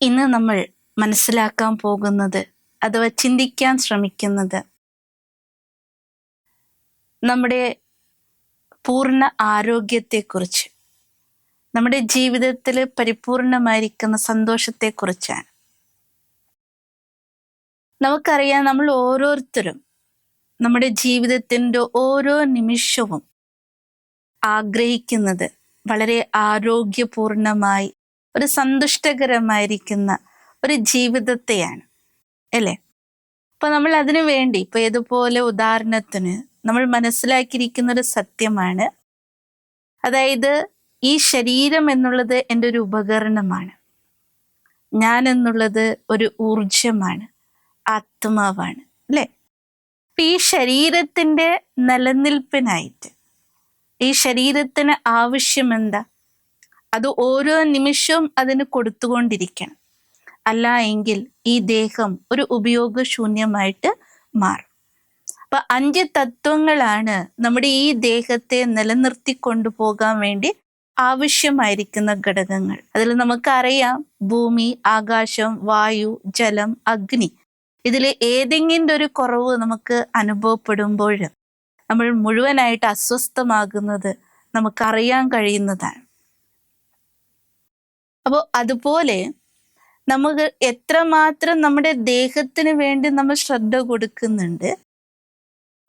ഇന്ന് നമ്മൾ മനസ്സിലാക്കാൻ പോകുന്നത് അഥവാ ചിന്തിക്കാൻ ശ്രമിക്കുന്നത് നമ്മുടെ പൂർണ ആരോഗ്യത്തെക്കുറിച്ച് നമ്മുടെ ജീവിതത്തിൽ പരിപൂർണമായിരിക്കുന്ന സന്തോഷത്തെക്കുറിച്ചാണ്. നമുക്കറിയാം നമ്മൾ ഓരോരുത്തരും നമ്മുടെ ജീവിതത്തിന്റെ ഓരോ നിമിഷവും ആഗ്രഹിക്കുന്നത് വളരെ ആരോഗ്യപൂർണമായി ഒരു സന്തുഷ്ടകരമായിരിക്കുന്ന ഒരു ജീവിതത്തെയാണ്. അല്ലേ? അപ്പൊ നമ്മൾ അതിനു വേണ്ടി ഇപ്പൊ ഏതുപോലെ ഉദാഹരണത്തിന് നമ്മൾ മനസ്സിലാക്കിയിരിക്കുന്ന ഒരു സത്യമാണ്. അതായത് ഈ ശരീരം എന്നുള്ളത് എന്റെ ഒരു ഉപകരണമാണ്. ഞാൻ എന്നുള്ളത് ഒരു ഊർജമാണ് ആത്മാവാണ്. അല്ലേ? അപ്പൊ ഈ ശരീരത്തിന്റെ നിലനിൽപ്പിനായിട്ട് ഈ ശരീരത്തിന് ആവശ്യം എന്താ? അത് ഓരോ നിമിഷവും അതിന് കൊടുത്തുകൊണ്ടിരിക്കണം. അല്ല എങ്കിൽ ഈ ദേഹം ഒരു ഉപയോഗശൂന്യമായിട്ട് മാറും. അപ്പൊ അഞ്ച് തത്വങ്ങളാണ് നമ്മുടെ ഈ ദേഹത്തെ നിലനിർത്തി കൊണ്ടുപോകാൻ വേണ്ടി ആവശ്യമായിരിക്കുന്ന ഘടകങ്ങൾ. അതിൽ നമുക്കറിയാം ഭൂമി ആകാശം വായു ജലം അഗ്നി. ഇതിൽ ഏതെങ്കിലും ഒരു കുറവ് നമുക്ക് അനുഭവപ്പെടുമ്പോൾ നമ്മൾ മുഴുവനായിട്ട് അസ്വസ്ഥമാകുന്നത് നമുക്കറിയാൻ കഴിയുന്നതാണ്. അപ്പോൾ അതുപോലെ നമുക്ക് എത്രമാത്രം നമ്മുടെ ദേഹത്തിന് വേണ്ടി നമ്മൾ ശ്രദ്ധ കൊടുക്കുന്നുണ്ട്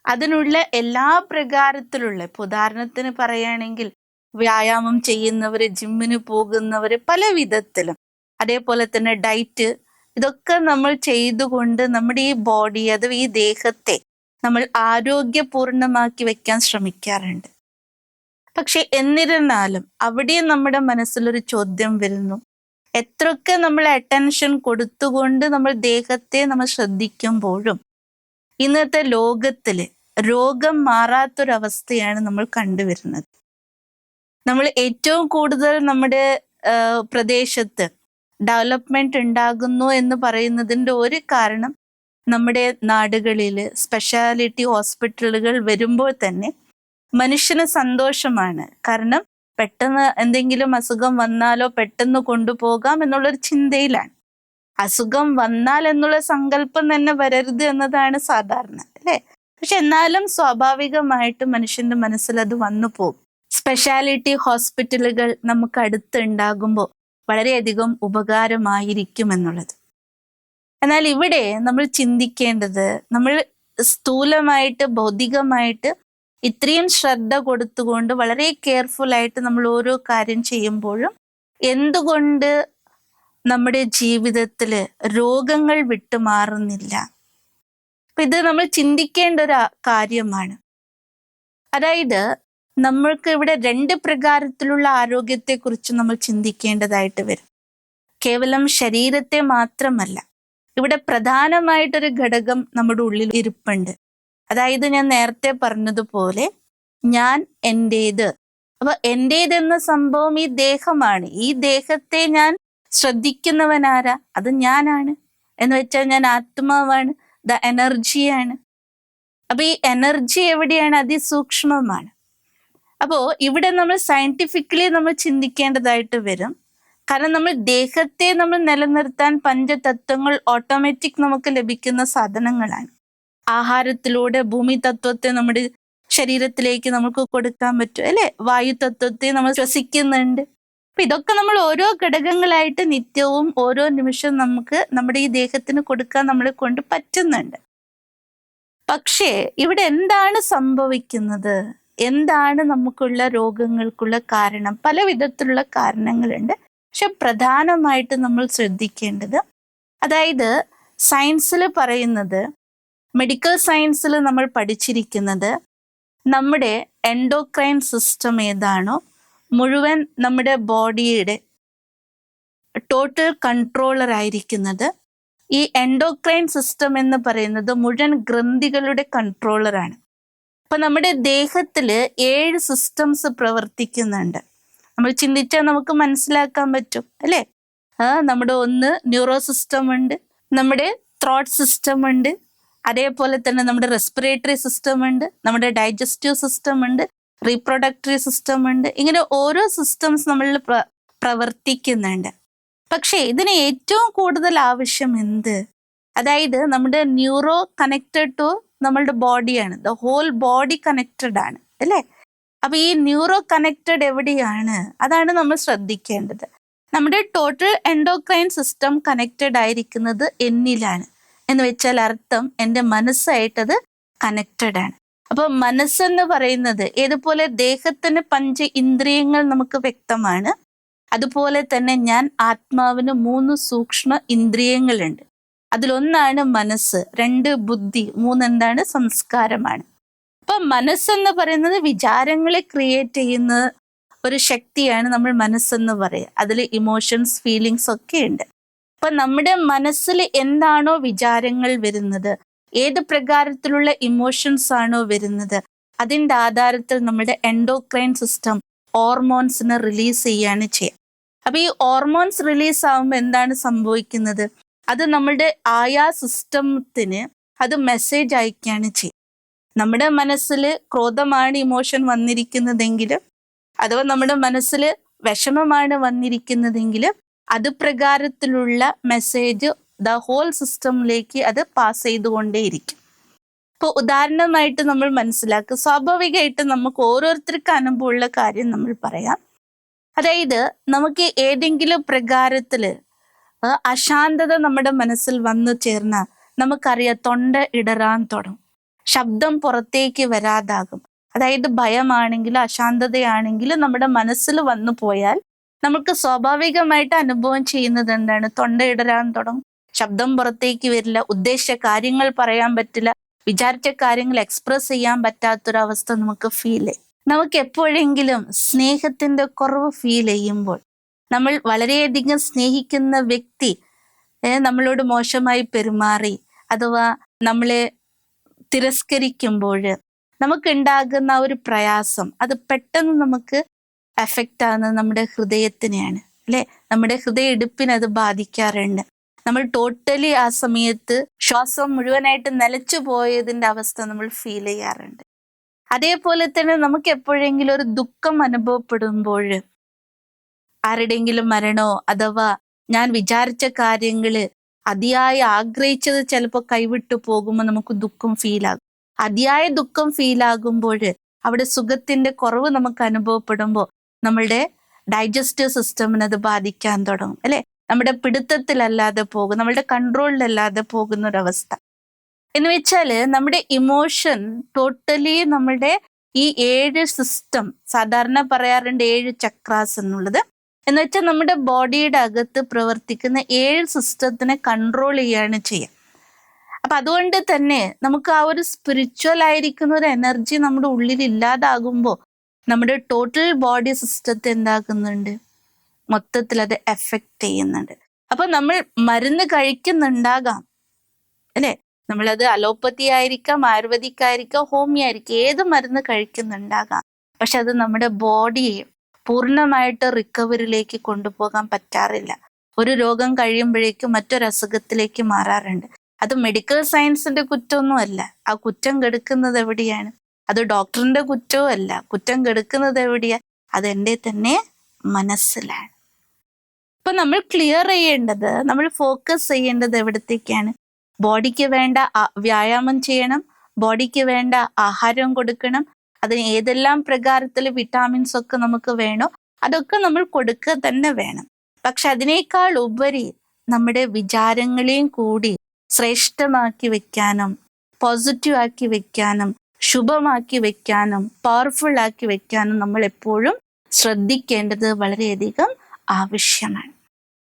അതിനുള്ള എല്ലാ പ്രകാരത്തിലുള്ള ഇപ്പൊ ഉദാഹരണത്തിന് പറയുകയാണെങ്കിൽ വ്യായാമം ചെയ്യുന്നവര് ജിമ്മിന് പോകുന്നവര് പല വിധത്തിലും. അതേപോലെ തന്നെ ഡയറ്റ് ഇതൊക്കെ നമ്മൾ ചെയ്തുകൊണ്ട് നമ്മുടെ ഈ ബോഡി അഥവാ ഈ ദേഹത്തെ നമ്മൾ ആരോഗ്യപൂർണമാക്കി വെക്കാൻ ശ്രമിക്കാറുണ്ട്. പക്ഷെ എന്നിരുന്നാലും അവിടെയും നമ്മുടെ മനസ്സിലൊരു ചോദ്യം വരുന്നു. എത്രയൊക്കെ നമ്മൾ അറ്റൻഷൻ കൊടുത്തുകൊണ്ട് നമ്മൾ ദേഹത്തെ നമ്മൾ ശ്രദ്ധിക്കുമ്പോഴും ഇന്നത്തെ ലോകത്തിൽ രോഗം മാറാത്തൊരവസ്ഥയാണ് നമ്മൾ കണ്ടുവരുന്നത്. നമ്മൾ ഏറ്റവും കൂടുതൽ നമ്മുടെ പ്രദേശത്ത് ഡെവലപ്മെന്റ് ഉണ്ടാകുന്നു എന്ന് പറയുന്നതിന്റെ ഒരു കാരണം നമ്മുടെ നാടുകളിൽ സ്പെഷ്യാലിറ്റി ഹോസ്പിറ്റലുകൾ വരുമ്പോൾ തന്നെ മനുഷ്യന് സന്തോഷമാണ്. കാരണം പെട്ടെന്ന് എന്തെങ്കിലും അസുഖം വന്നാലോ പെട്ടെന്ന് കൊണ്ടുപോകാം എന്നുള്ളൊരു ചിന്തയിലാണ്. അസുഖം വന്നാൽ എന്നുള്ള സങ്കല്പം തന്നെ വരരുത് എന്നതാണ് സാധാരണ അല്ലേ? പക്ഷെ എന്നാലും സ്വാഭാവികമായിട്ട് മനുഷ്യന്റെ മനസ്സിൽ അത് വന്നു പോകും. സ്പെഷ്യാലിറ്റി ഹോസ്പിറ്റലുകൾ നമുക്ക് അടുത്ത് ഉണ്ടാകുമ്പോൾ വളരെയധികം ഉപകാരമായിരിക്കും എന്നുള്ളത്. എന്നാൽ ഇവിടെ നമ്മൾ ചിന്തിക്കേണ്ടത് നമ്മൾ സ്ഥൂലമായിട്ട് ഭൗതികമായിട്ട് ഇത്രയും ശ്രദ്ധ കൊടുത്തുകൊണ്ട് വളരെ കെയർഫുൾ ആയിട്ട് നമ്മൾ ഓരോ കാര്യം ചെയ്യുമ്പോഴും എന്തുകൊണ്ട് നമ്മുടെ ജീവിതത്തിൽ രോഗങ്ങൾ വിട്ടുമാറുന്നില്ല അപ്പൊ ഇത് നമ്മൾ ചിന്തിക്കേണ്ട ഒരു കാര്യമാണ്. അതായത് നമ്മൾക്ക് ഇവിടെ രണ്ട് പ്രകാരത്തിലുള്ള ആരോഗ്യത്തെക്കുറിച്ച് നമ്മൾ ചിന്തിക്കേണ്ടതായിട്ട് വരും. കേവലം ശരീരത്തെ മാത്രമല്ല ഇവിടെ പ്രധാനമായിട്ടൊരു ഘടകം നമ്മുടെ ഉള്ളിൽ ഇരിപ്പുണ്ട്. അതായത് ഞാൻ നേരത്തെ പറഞ്ഞതുപോലെ ഞാൻ എന്റേത് അപ്പൊ എന്റേതെന്ന സംഭവം ഈ ദേഹമാണ്. ഈ ദേഹത്തെ ഞാൻ ശ്രദ്ധിക്കുന്നവനാരാ? അത് ഞാനാണ്. എന്ന് വെച്ചാൽ ഞാൻ ആത്മാവാണ്. ദ എനർജിയാണ്. അപ്പൊ ഈ എനർജി എവിടെയാണ്? അതിസൂക്ഷ്മമാണ്. അപ്പോ ഇവിടെ നമ്മൾ സയന്റിഫിക്കലി നമ്മൾ ചിന്തിക്കേണ്ടതായിട്ട് വരും. കാരണം നമ്മൾ ദേഹത്തെ നമ്മൾ നിലനിർത്താൻ പഞ്ചതത്വങ്ങൾ ഓട്ടോമാറ്റിക് നമുക്ക് ലഭിക്കുന്ന സാധനങ്ങളാണ്. ആഹാരത്തിലൂടെ ഭൂമി തത്വത്തെ നമ്മുടെ ശരീരത്തിലേക്ക് നമുക്ക് കൊടുക്കാൻ പറ്റും അല്ലെ? വായു തത്വത്തെ നമ്മൾ ശ്വസിക്കുന്നുണ്ട്. അപ്പൊ ഇതൊക്കെ നമ്മൾ ഓരോ ഘടകങ്ങളായിട്ട് നിത്യവും ഓരോ നിമിഷവും നമുക്ക് നമ്മുടെ ഈ ദേഹത്തിന് കൊടുക്കാൻ നമ്മളെ കൊണ്ട് പറ്റുന്നുണ്ട്. പക്ഷേ ഇവിടെ എന്താണ് സംഭവിക്കുന്നത്? എന്താണ് നമുക്കുള്ള രോഗങ്ങൾക്കുള്ള കാരണം? പല വിധത്തിലുള്ള കാരണങ്ങളുണ്ട്. പക്ഷെ പ്രധാനമായിട്ട് നമ്മൾ ശ്രദ്ധിക്കേണ്ടത് അതായത് സയൻസിൽ പറയുന്നത് മെഡിക്കൽ സയൻസിൽ നമ്മൾ പഠിച്ചിരിക്കുന്നത് നമ്മുടെ എൻഡോക്രൈൻ സിസ്റ്റം ഏതാണോ മുഴുവൻ നമ്മുടെ ബോഡിയുടെ ടോട്ടൽ കൺട്രോളർ ആയിരിക്കുന്നത് ഈ എൻഡോക്രൈൻ സിസ്റ്റം എന്ന് പറയുന്നത് മുഴുവൻ ഗ്രന്ഥികളുടെ കൺട്രോളറാണ് അപ്പൊ നമ്മുടെ ദേഹത്തിൽ ഏഴ് സിസ്റ്റംസ് പ്രവർത്തിക്കുന്നുണ്ട്. നമ്മൾ ചിന്തിച്ചാൽ നമുക്ക് മനസ്സിലാക്കാൻ പറ്റും അല്ലേ? നമ്മുടെ ഒന്ന് ന്യൂറോ സിസ്റ്റം ഉണ്ട് നമ്മുടെ ത്രോട്ട് സിസ്റ്റം ഉണ്ട് അതേപോലെ തന്നെ നമ്മുടെ റെസ്പിറേറ്ററി സിസ്റ്റം ഉണ്ട് നമ്മുടെ ഡൈജസ്റ്റീവ് സിസ്റ്റം ഉണ്ട് റീപ്രൊഡക്ടറി സിസ്റ്റം ഉണ്ട്. ഇങ്ങനെ ഓരോ സിസ്റ്റംസ് നമ്മളിൽ പ്രവർത്തിക്കുന്നുണ്ട്. പക്ഷേ ഇതിന് ഏറ്റവും കൂടുതൽ ആവശ്യം എന്ത്? അതായത് നമ്മുടെ ന്യൂറോ കണക്റ്റഡ് ടു നമ്മളുടെ ബോഡിയാണ് ദ ഹോൾ ബോഡി കണക്റ്റഡ് ആണ് അല്ലേ? അപ്പൊ ഈ ന്യൂറോ കണക്റ്റഡ് എവിടെയാണ്? അതാണ് നമ്മൾ ശ്രദ്ധിക്കേണ്ടത്. നമ്മുടെ ടോട്ടൽ എൻഡോക്രൈൻ സിസ്റ്റം കണക്റ്റഡ് ആയിരിക്കുന്നത് എന്നിലാണ്. എന്ന് വെച്ചാൽ അർത്ഥം എന്റെ മനസ്സായിട്ടത് കണക്റ്റഡ് ആണ്. അപ്പൊ മനസ്സെന്ന് പറയുന്നത് ഏതുപോലെ ദേഹത്തിന് പഞ്ച ഇന്ദ്രിയങ്ങൾ നമുക്ക് വ്യക്തമാണ്. അതുപോലെ തന്നെ ഞാൻ ആത്മാവിന് മൂന്ന് സൂക്ഷ്മ ഇന്ദ്രിയങ്ങളുണ്ട്. അതിലൊന്നാണ് മനസ്സ് രണ്ട് ബുദ്ധി മൂന്നെന്താണ് സംസ്കാരമാണ്. അപ്പൊ മനസ്സെന്ന് പറയുന്നത് വിചാരങ്ങളെ ക്രിയേറ്റ് ചെയ്യുന്ന ഒരു ശക്തിയാണ് നമ്മൾ മനസ്സെന്ന് പറയുക. അതിൽ ഇമോഷൻസ് ഫീലിങ്സ് ഒക്കെ ഉണ്ട്. അപ്പൊ നമ്മുടെ മനസ്സിൽ എന്താണോ വിചാരങ്ങൾ വരുന്നത്? ഏത് പ്രകാരത്തിലുള്ള ഇമോഷൻസ് ആണോ വരുന്നത്? അതിന്റെ ആധാരത്തിൽ നമ്മുടെ എൻഡോക്രൈൻ സിസ്റ്റം ഹോർമോൺസിനെ റിലീസ് ചെയ്യാണ് ചെയ്യുക. അപ്പൊ ഈ ഹോർമോൺസ് റിലീസ് ആകുമ്പോൾ എന്താണ് സംഭവിക്കുന്നത്? അത് നമ്മുടെ ആയാ സിസ്റ്റത്തിന് അത് മെസ്സേജ് അയക്കുകയാണ് ചെയ്യുക. നമ്മുടെ മനസ്സിൽ ക്രോധമാണ് ഇമോഷൻ വന്നിരിക്കുന്നതെങ്കിൽ അഥവാ നമ്മുടെ മനസ്സിൽ വിഷമമാണ് വന്നിരിക്കുന്നതെങ്കിൽ അത് പ്രകാരത്തിലുള്ള മെസ്സേജ് ദ ഹോൾ സിസ്റ്റമിലേക്ക് അത് പാസ് ചെയ്തുകൊണ്ടേയിരിക്കും. ഇപ്പോൾ ഉദാഹരണമായിട്ട് നമ്മൾ മനസ്സിലാക്കുക. സ്വാഭാവികമായിട്ട് നമുക്ക് ഓരോരുത്തർക്ക് അനുഭവമുള്ള കാര്യം നമ്മൾ പറയാം. അതായത് നമുക്ക് ഏതെങ്കിലും പ്രകാരത്തിൽ അശാന്തത നമ്മുടെ മനസ്സിൽ വന്നു ചേർന്ന നമുക്കറിയാം തൊണ്ട ഇടറാൻ തുടങ്ങും. ശബ്ദം പുറത്തേക്ക് വരാതാകും. അതായത് ഭയമാണെങ്കിലും അശാന്തതയാണെങ്കിലും നമ്മുടെ മനസ്സിൽ വന്നു പോയാൽ നമുക്ക് സ്വാഭാവികമായിട്ട് അനുഭവം ചെയ്യുന്നത് എന്താണ്? തൊണ്ട ഇടരാൻ തുടങ്ങും ശബ്ദം പുറത്തേക്ക് വരില്ല ഉദ്ദേശിച്ച കാര്യങ്ങൾ പറയാൻ പറ്റില്ല വിചാരിച്ച കാര്യങ്ങൾ എക്സ്പ്രസ് ചെയ്യാൻ പറ്റാത്തൊരവസ്ഥ നമുക്ക് ഫീൽ ചെയ്യും. നമുക്ക് എപ്പോഴെങ്കിലും സ്നേഹത്തിന്റെ കുറവ് ഫീൽ ചെയ്യുമ്പോൾ നമ്മൾ വളരെയധികം സ്നേഹിക്കുന്ന വ്യക്തി നമ്മളോട് മോശമായി പെരുമാറി അഥവാ നമ്മളെ തിരസ്കരിക്കുമ്പോൾ നമുക്കുണ്ടാകുന്ന ഒരു പ്രയാസം അത് പെട്ടെന്ന് നമുക്ക് എഫക്റ്റ് ആകുന്നത് നമ്മുടെ ഹൃദയത്തിനെയാണ് അല്ലെ? നമ്മുടെ ഹൃദയ ഇടുപ്പിനെ അത് ബാധിക്കാറുണ്ട്. നമ്മൾ ടോട്ടലി ആ സമയത്ത് ശ്വാസം മുഴുവനായിട്ട് നിലച്ചു പോയതിന്റെ അവസ്ഥ നമ്മൾ ഫീൽ ചെയ്യാറുണ്ട്. അതേപോലെ തന്നെ നമുക്ക് എപ്പോഴെങ്കിലും ഒരു ദുഃഖം അനുഭവപ്പെടുമ്പോൾ ആരുടെയെങ്കിലും മരണോ അഥവാ ഞാൻ വിചാരിച്ച കാര്യങ്ങൾ അതിയായി ആഗ്രഹിച്ചത് ചിലപ്പോൾ കൈവിട്ടു പോകുമ്പോൾ നമുക്ക് ദുഃഖം ഫീൽ ആകും. അതിയായ ദുഃഖം ഫീൽ ആകുമ്പോൾ അവിടെ സുഖത്തിന്റെ കുറവ് നമുക്ക് അനുഭവപ്പെടുമ്പോൾ നമ്മളുടെ ഡൈജസ്റ്റീവ് സിസ്റ്റമിനെ അത് ബാധിക്കാൻ തുടങ്ങും അല്ലെ? നമ്മുടെ പിടുത്തത്തിലല്ലാതെ പോകും നമ്മളുടെ കൺട്രോളിലല്ലാതെ പോകുന്ന ഒരു അവസ്ഥ എന്ന് വെച്ചാൽ നമ്മുടെ ഇമോഷൻ ടോട്ടലി നമ്മുടെ ഈ ഏഴ് സിസ്റ്റം സാധാരണ പറയാറുണ്ട് ഏഴ് ചക്രാസ് എന്നുള്ളത്. എന്ന് വെച്ചാൽ നമ്മുടെ ബോഡിയുടെ അകത്ത് പ്രവർത്തിക്കുന്ന ഏഴ് സിസ്റ്റത്തിനെ കൺട്രോൾ ചെയ്യാണ് ചെയ്യുക. അപ്പൊ അതുകൊണ്ട് തന്നെ നമുക്ക് ആ ഒരു സ്പിരിച്വൽ ആയിരിക്കുന്ന ഒരു എനർജി നമ്മുടെ ഉള്ളിൽ ഇല്ലാതാകുമ്പോൾ നമ്മുടെ ടോട്ടൽ ബോഡി സിസ്റ്റത്തെ എന്താക്കുന്നുണ്ട്? മൊത്തത്തിൽ അത് എഫക്റ്റ് ചെയ്യുന്നുണ്ട്. അപ്പൊ നമ്മൾ മരുന്ന് കഴിക്കുന്നുണ്ടാകാം. അല്ലെ? നമ്മളത് അലോപ്പതി ആയിരിക്കാം ആയുർവേദിക് ആയിരിക്കാം ഹോമിയോ ആയിരിക്കാം ഏത് മരുന്ന് കഴിക്കുന്നുണ്ടാകാം. പക്ഷെ അത് നമ്മുടെ ബോഡിയെ പൂർണമായിട്ട് റിക്കവറിയിലേക്ക് കൊണ്ടുപോകാൻ പറ്റാറില്ല. ഒരു രോഗം കഴിയുമ്പോഴേക്കും മറ്റൊരു അസുഖത്തിലേക്ക് മാറാറുണ്ട്. അത് മെഡിക്കൽ സയൻസിന്റെ കുറ്റമൊന്നുമല്ല. ആ കുറ്റം കെടുക്കുന്നത് എവിടെയാണ്? അത് ഡോക്ടറിന്റെ കുറ്റവും അല്ല. കുറ്റം കെടുക്കുന്നത് എവിടെയാ? അത് എന്റെ തന്നെ മനസ്സിലാണ്. ഇപ്പൊ നമ്മൾ ക്ലിയർ ചെയ്യേണ്ടത് നമ്മൾ ഫോക്കസ് ചെയ്യേണ്ടത് എവിടത്തേക്കാണ്? ബോഡിക്ക് വേണ്ട വ്യായാമം ചെയ്യണം ബോഡിക്ക് വേണ്ട ആഹാരം കൊടുക്കണം അതിന് ഏതെല്ലാം പ്രകാരത്തിൽ വിറ്റാമിൻസ് ഒക്കെ നമുക്ക് വേണോ അതൊക്കെ നമ്മൾ കൊടുക്കുക തന്നെ വേണം. പക്ഷെ അതിനേക്കാൾ ഉപരി നമ്മുടെ വിചാരങ്ങളെയും കൂടി ശ്രേഷ്ഠമാക്കി വെക്കാനും പോസിറ്റീവ് ആക്കി വെക്കാനും ശുഭമാക്കി വെക്കാനും പവർഫുൾ ആക്കി വെക്കാനും നമ്മൾ എപ്പോഴും ശ്രദ്ധിക്കേണ്ടത് വളരെയധികം ആവശ്യമാണ്.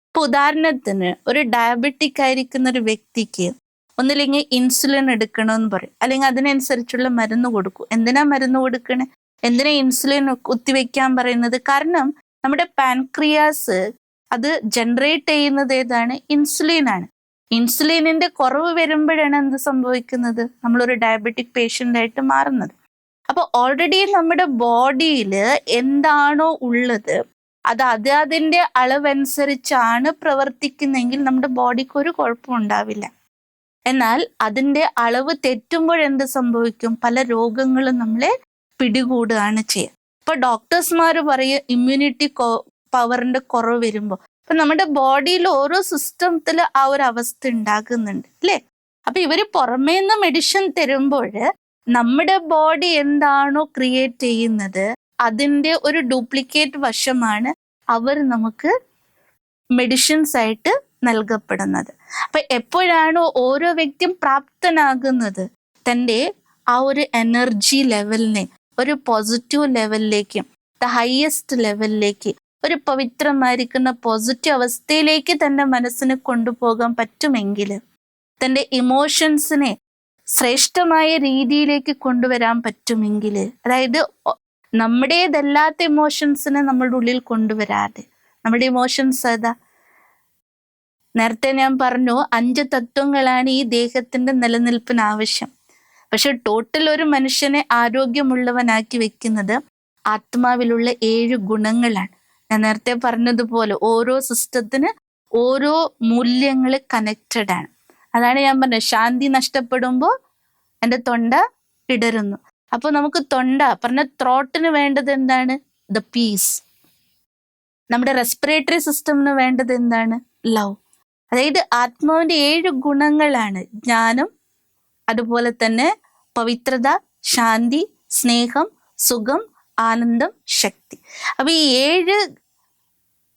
ഇപ്പൊ ഉദാഹരണത്തിന് ഒരു ഡയബറ്റിക് ആയിരിക്കുന്ന ഒരു വ്യക്തിക്ക് ഒന്നില്ലെങ്കിൽ ഇൻസുലിൻ എടുക്കണമെന്ന് പറയും. അല്ലെങ്കിൽ അതിനനുസരിച്ചുള്ള മരുന്ന് കൊടുക്കും. എന്തിനാ മരുന്ന് കൊടുക്കണേ? എന്തിനാ ഇൻസുലിൻ കുത്തിവെക്കാൻ പറയുന്നത്? കാരണം നമ്മുടെ പാൻക്രിയാസ് അത് ജനറേറ്റ് ചെയ്യുന്നത് ഏതാണ്? ഇൻസുലിൻ ആണ്. ഇൻസുലിനിന്റെ കുറവ് വരുമ്പോഴാണ് എന്ത് സംഭവിക്കുന്നത്? നമ്മളൊരു ഡയബറ്റിക് പേഷ്യന്റ് ആയിട്ട് മാറുന്നത്. അപ്പൊ ഓൾറെഡി നമ്മുടെ ബോഡിയിൽ എന്താണോ ഉള്ളത് അത് അത് അളവനുസരിച്ചാണ് പ്രവർത്തിക്കുന്നെങ്കിൽ നമ്മുടെ ബോഡിക്ക് ഒരു കുഴപ്പം ഉണ്ടാവില്ല. എന്നാൽ അതിന്റെ അളവ് തെറ്റുമ്പോൾ എന്ത് സംഭവിക്കും? പല രോഗങ്ങളും നമ്മളെ പിടികൂടുകയാണ് ചെയ്യുക. ഇപ്പൊ ഡോക്ടേഴ്സ്മാർ പറയും ഇമ്മ്യൂണിറ്റി പവറിന്റെ കുറവ് വരുമ്പോൾ അപ്പൊ നമ്മുടെ ബോഡിയിൽ ഓരോ സിസ്റ്റത്തിൽ ആ ഒരു അവസ്ഥ ഉണ്ടാകുന്നുണ്ട് അല്ലേ? അപ്പൊ ഇവർ പുറമേ നിന്ന് മെഡിസിൻ തരുമ്പോൾ നമ്മുടെ ബോഡി എന്താണോ ക്രിയേറ്റ് ചെയ്യുന്നത് അതിന്റെ ഒരു ഡ്യൂപ്ലിക്കേറ്റ് വശമാണ് അവർ നമുക്ക് മെഡിസിൻസ് ആയിട്ട് നൽകപ്പെടുന്നത്. അപ്പൊ എപ്പോഴാണോ ഓരോ വ്യക്തിയും പ്രാപ്തനാകുന്നത് തന്റെ ആ ഒരു എനർജി ലെവലിനെ ഒരു പോസിറ്റീവ് ലെവലിലേക്ക് ദ ഹയസ്റ്റ് ലെവലിലേക്ക് ഒരു പവിത്രമായിരിക്കുന്ന പോസിറ്റീവ് അവസ്ഥയിലേക്ക് തന്റെ മനസ്സിനെ കൊണ്ടുപോകാൻ പറ്റുമെങ്കിൽ തന്റെ ഇമോഷൻസിനെ ശ്രേഷ്ഠമായ രീതിയിലേക്ക് കൊണ്ടുവരാൻ പറ്റുമെങ്കിൽ അതായത് നമ്മുടേതല്ലാത്ത ഇമോഷൻസിനെ നമ്മുടെ ഉള്ളിൽ കൊണ്ടുവരാതെ. നമ്മുടെ ഇമോഷൻസ് ഏതാ നേരത്തെ ഞാൻ പറഞ്ഞു അഞ്ച് തത്വങ്ങളാണ് ഈ ദേഹത്തിന്റെ നിലനിൽപ്പിന് ആവശ്യം. പക്ഷെ ടോട്ടൽ ഒരു മനുഷ്യനെ ആരോഗ്യമുള്ളവനാക്കി വെക്കുന്നത് ആത്മാവിലുള്ള ഏഴ് ഗുണങ്ങളാണ്. ഞാൻ നേരത്തെ പറഞ്ഞതുപോലെ ഓരോ സിസ്റ്റത്തിന് ഓരോ മൂല്യങ്ങൾ കണക്റ്റഡ് ആണ്. അതാണ് ഞാൻ പറഞ്ഞത്. ശാന്തി നഷ്ടപ്പെടുമ്പോൾ എന്റെ തൊണ്ട ഇടരുന്നു അപ്പോൾ നമുക്ക് തൊണ്ട പറഞ്ഞ ത്രോട്ടിന് വേണ്ടത് എന്താണ്? ദ പീസ് നമ്മുടെ റെസ്പിറേറ്ററി സിസ്റ്റമിന് വേണ്ടത് എന്താണ്? ലവ് അതായത് ആത്മാവിന്റെ ഏഴ് ഗുണങ്ങളാണ്. ജ്ഞാനം അതുപോലെ തന്നെ പവിത്രത ശാന്തി സ്നേഹം സുഖം ആനന്ദം ശക്തി. അപ്പൊ ഈ ഏഴ്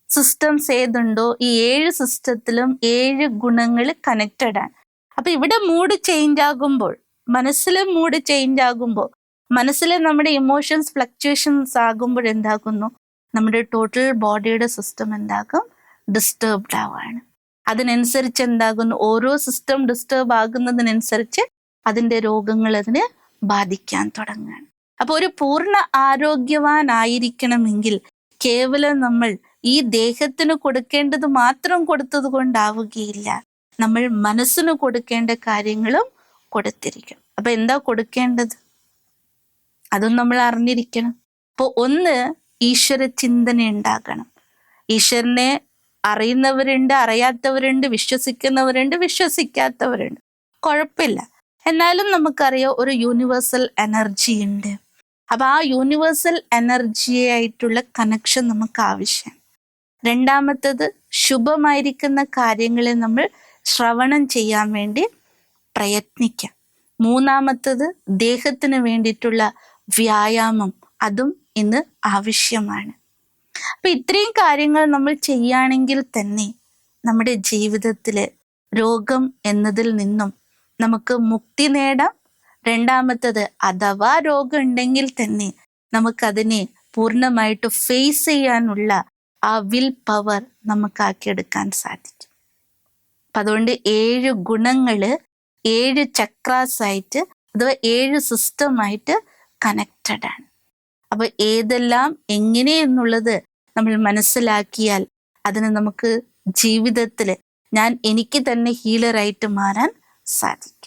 സിസ്റ്റംസ് ഏതുണ്ടോ ഈ ഏഴ് സിസ്റ്റത്തിലും ഏഴ് ഗുണങ്ങൾ കണക്റ്റഡ് ആണ്. അപ്പൊ ഇവിടെ മൂഡ് ചേഞ്ച് ആകുമ്പോൾ മനസ്സിലെ മൂഡ് ചേഞ്ച് ആകുമ്പോൾ മനസ്സിലെ നമ്മുടെ ഇമോഷൻസ് ഫ്ലക്ച്വേഷൻസ് ആകുമ്പോൾ എന്താകുന്നു? നമ്മുടെ ടോട്ടൽ ബോഡിയുടെ സിസ്റ്റം എന്താകും? ഡിസ്റ്റർബ്ഡ് ആവാണ്. അതിനനുസരിച്ച് എന്താകുന്നു? ഓരോ സിസ്റ്റം ഡിസ്റ്റർബ് ആകുന്നതിനനുസരിച്ച് അതിന്റെ രോഗങ്ങൾ അതിനെ ബാധിക്കാൻ തുടങ്ങുകയാണ്. അപ്പൊ ഒരു പൂർണ ആരോഗ്യവാനായിരിക്കണമെങ്കിൽ കേവലം നമ്മൾ ഈ ദേഹത്തിന് കൊടുക്കേണ്ടത് മാത്രം കൊടുത്തത് കൊണ്ടാവുകയില്ല. നമ്മൾ മനസ്സിന് കൊടുക്കേണ്ട കാര്യങ്ങളും കൊടുത്തിരിക്കണം. അപ്പൊ എന്താ കൊടുക്കേണ്ടത്? അതും നമ്മൾ അറിഞ്ഞിരിക്കണം. അപ്പോൾ ഒന്ന് ഈശ്വര ചിന്തന ഉണ്ടാകണം. ഈശ്വരനെ അറിയുന്നവരുണ്ട് അറിയാത്തവരുണ്ട് വിശ്വസിക്കുന്നവരുണ്ട് വിശ്വസിക്കാത്തവരുണ്ട്. കുഴപ്പമില്ല. എന്നാലും നമുക്കറിയാം ഒരു യൂണിവേഴ്സൽ എനർജി ഉണ്ട്. അപ്പൊ ആ യൂണിവേഴ്സൽ എനർജി ആയിട്ടുള്ള കണക്ഷൻ നമുക്ക് ആവശ്യം. രണ്ടാമത്തത് ശുഭമായിരിക്കുന്ന കാര്യങ്ങളെ നമ്മൾ ശ്രവണം ചെയ്യാൻ വേണ്ടി പ്രയത്നിക്കാം. മൂന്നാമത്തത് ദേഹത്തിന് വേണ്ടിയിട്ടുള്ള വ്യായാമം അതും ഇന്ന് ആവശ്യമാണ്. അപ്പൊ ഇത്രയും കാര്യങ്ങൾ നമ്മൾ ചെയ്യുകയാണെങ്കിൽ തന്നെ നമ്മുടെ ജീവിതത്തിലെ രോഗം എന്നതിൽ നിന്നും നമുക്ക് മുക്തി നേടാം രണ്ടാമത്തത് അഥവാ രോഗം ഉണ്ടെങ്കിൽ തന്നെ നമുക്കതിനെ പൂർണമായിട്ട് ഫേസ് ചെയ്യാനുള്ള ആ വിൽ പവർ നമുക്കാക്കിയെടുക്കാൻ സാധിക്കും. അപ്പൊ അതുകൊണ്ട് ഏഴ് ഗുണങ്ങൾ ഏഴ് ചക്രാസ് ആയിട്ട് അഥവാ ഏഴ് സിസ്റ്റമായിട്ട് കണക്റ്റഡ് ആണ്. അപ്പോൾ ഏതെല്ലാം എങ്ങനെ എന്നുള്ളത് നമ്മൾ മനസ്സിലാക്കിയാൽ അതിന് നമുക്ക് ജീവിതത്തിൽ ഞാൻ എനിക്ക് തന്നെ ഹീലറായിട്ട് മാറാൻ സാധിക്കും.